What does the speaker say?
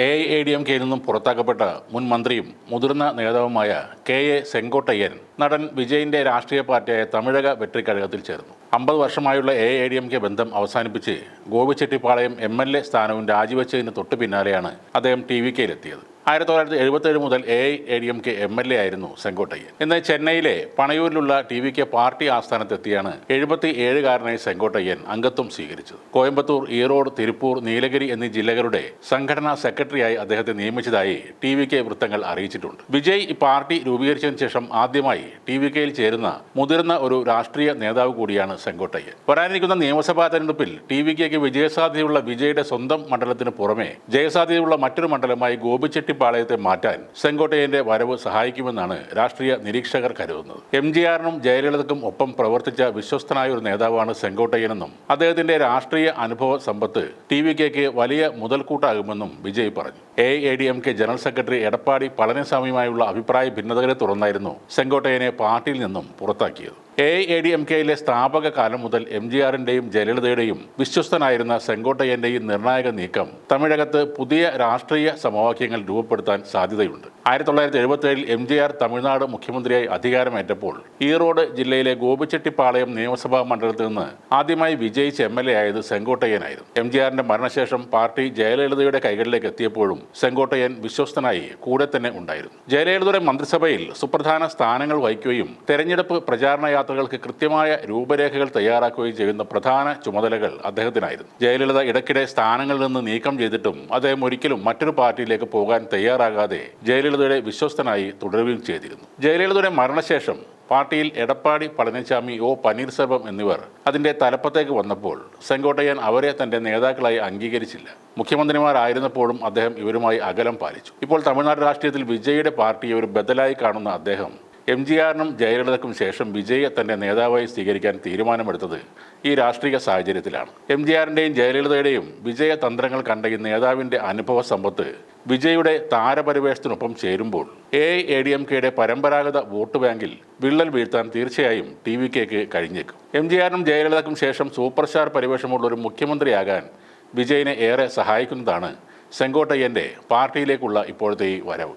A I A D M കെയിൽ നിന്നും പുറത്താക്കപ്പെട്ട മുൻ മന്ത്രിയും മുതിർന്ന നേതാവുമായ കെ എ സെങ്കോട്ടയ്യൻ നടൻ വിജയിന്റെ രാഷ്ട്രീയ പാർട്ടിയായ തമിഴക വെട്രിക്കഴകത്തിൽ ചേർന്നു. അമ്പത് വർഷമായുള്ള A I D M K ബന്ധം അവസാനിപ്പിച്ച് ഗോപിച്ചെട്ടിപ്പാളയം എം എൽ എ സ്ഥാനവും രാജിവെച്ചതിന് തൊട്ടു പിന്നാലെയാണ് അദ്ദേഹം ടി വി കെയിലെത്തിയത്. ആയിരത്തി തൊള്ളായിരത്തി എഴുപത്തേഴ് മുതൽ A A D M K M L A ആയിരുന്നു സെങ്കോട്ടയ്യൻ. ഇന്ന് ചെന്നൈയിലെ പണയൂരിലുള്ള ടി വി കെ പാർട്ടി ആസ്ഥാനത്തെത്തിയാണ് എഴുപത്തി ഏഴുകാരനായി സെങ്കോട്ടയ്യൻ അംഗത്വം സ്വീകരിച്ചത്. കോയമ്പത്തൂർ ഈറോഡ് തിരുപ്പൂർ നീലഗിരി എന്നീ ജില്ലകളുടെ സംഘടനാ സെക്രട്ടറിയായി അദ്ദേഹത്തെ നിയമിച്ചതായി ടി വി കെ വൃത്തങ്ങൾ അറിയിച്ചിട്ടുണ്ട്. വിജയ് പാർട്ടി രൂപീകരിച്ചതിന് ശേഷം ആദ്യമായി ടി വി കെയിൽ ചേരുന്ന മുതിർന്ന ഒരു രാഷ്ട്രീയ നേതാവ് കൂടിയാണ് സെങ്കോട്ടയ്യൻ. വരാനിരിക്കുന്ന നിയമസഭാ തെരഞ്ഞെടുപ്പിൽ ടി വി കെക്ക് വിജയസാധ്യതയുള്ള വിജയുടെ സ്വന്തം മണ്ഡലത്തിന് പുറമെ ജയസാധ്യതയുള്ള മറ്റൊരു മണ്ഡലമായി ഗോപിച്ചെട്ടിപ്പാളയത്തെ മാറ്റാൻ ചെങ്കോട്ടയ്യന്റെ വരവ് സഹായിക്കുമെന്നാണ് രാഷ്ട്രീയ നിരീക്ഷകർ കരുതുന്നത്. എം ജി ആറിനും ജയലളിതക്കും ഒപ്പം പ്രവർത്തിച്ച വിശ്വസ്തനായ ഒരു നേതാവാണ് സെങ്കോട്ടയ്യനെന്നും അദ്ദേഹത്തിന്റെ രാഷ്ട്രീയ അനുഭവ സമ്പത്ത് ടി വി കെക്ക് വലിയ മുതൽക്കൂട്ടാകുമെന്നും വിജയ് പറഞ്ഞു. A A D M K general secretary Edappadi പളനിസ്വാമിയുമായുള്ള അഭിപ്രായ ഭിന്നതകളെ തുടർന്നായിരുന്നു സെങ്കോട്ടയ്യനെ പാർട്ടിയിൽ നിന്നും പുറത്താക്കിയത്. എ എ ഡി എം കെയിലെ സ്ഥാപക കാലം മുതൽ എം ജി ആറിന്റെയും ജയലളിതയുടെയും വിശ്വസ്തനായിരുന്ന സെങ്കോട്ടയ്യന്റെയും നിർണായക നീക്കം തമിഴകത്ത് പുതിയ രാഷ്ട്രീയ സമവാക്യങ്ങൾ രൂപപ്പെടുത്താൻ സാധ്യതയുണ്ട്. ആയിരത്തി തൊള്ളായിരത്തി എഴുപത്തി ഏഴിൽ എം ജി ആർ തമിഴ്നാട് മുഖ്യമന്ത്രിയായി അധികാരമേറ്റപ്പോൾ ഈറോഡ് ജില്ലയിലെ ഗോപിച്ചെട്ടിപ്പാളയം നിയമസഭാ മണ്ഡലത്തിൽ നിന്ന് ആദ്യമായി വിജയിച്ച എം എൽ എ ആയത് സെങ്കോട്ടയ്യനായിരുന്നു. എം ജി ആറിന്റെ മരണശേഷം പാർട്ടി ജയലളിതയുടെ കൈകളിലേക്ക് എത്തിയപ്പോഴും സെങ്കോട്ടയ്യൻ വിശ്വസ്തനായി കൂടെ തന്നെ ഉണ്ടായിരുന്നു. ജയലളിതയുടെ മന്ത്രിസഭയിൽ സുപ്രധാന സ്ഥാനങ്ങൾ വഹിക്കുകയും തെരഞ്ഞെടുപ്പ് പ്രചാരണ യാത്രകൾക്ക് കൃത്യമായ രൂപരേഖകൾ തയ്യാറാക്കുകയും ചെയ്യുന്ന പ്രധാന ചുമതലകൾ അദ്ദേഹത്തിനായിരുന്നു. ജയലളിത ഇടയ്ക്കിടെ സ്ഥാനങ്ങളിൽ നിന്ന് നീക്കം ചെയ്തിട്ടും അദ്ദേഹം ഒരിക്കലും മറ്റൊരു പാർട്ടിയിലേക്ക് പോകാൻ തയ്യാറാകാതെ ജയലളിതയുടെ വിശ്വസ്തനായി തുടരുകയും ചെയ്തിരുന്നു. ജയലളിതയുടെ മരണശേഷം പാർട്ടിയിൽ എടപ്പാടി പളനിസ്വാമി ഒ പനീർസെൽവം എന്നിവർ അതിന്റെ തലപ്പത്തേക്ക് വന്നപ്പോൾ സെങ്കോട്ടയ്യൻ അവരെ തന്റെ നേതാക്കളായി അംഗീകരിച്ചില്ല. മുഖ്യമന്ത്രിമാരായിരുന്നപ്പോഴും അദ്ദേഹം ഇവരുമായി അകലം പാലിച്ചു. ഇപ്പോൾ തമിഴ്നാട് രാഷ്ട്രീയത്തിൽ വിജയുടെ പാർട്ടിയെ ഒരു ബദലായി കാണുന്ന അദ്ദേഹം എം ജി ആറിനും ജയലളിതയ്ക്കും ശേഷം വിജയെ തന്റെ നേതാവായി സ്വീകരിക്കാൻ തീരുമാനമെടുത്തത് ഈ രാഷ്ട്രീയ സാഹചര്യത്തിലാണ്. എം ജി ആറിന്റെയും ജയലളിതയുടെയും വിജയ തന്ത്രങ്ങൾ കണ്ട ഈ നേതാവിന്റെ അനുഭവ സമ്പത്ത് വിജയുടെ താരപരിവേഷത്തിനൊപ്പം ചേരുമ്പോൾ എ എ ഡി എം കെയുടെ പരമ്പരാഗത വോട്ട് ബാങ്കിൽ വിള്ളൽ വീഴ്ത്താൻ തീർച്ചയായും ടി വി കെക്ക് കഴിഞ്ഞേക്കും. എം ജി ആറിനും ജയലളിതയ്ക്കും ശേഷം സൂപ്പർ സ്റ്റാർ പരിവേഷമുള്ള ഒരു മുഖ്യമന്ത്രിയാകാൻ വിജയിനെ ഏറെ സഹായിക്കുന്നതാണ് സെങ്കോട്ടയ്യന്റെ പാർട്ടിയിലേക്കുള്ള ഇപ്പോഴത്തെ ഈ വരവ്.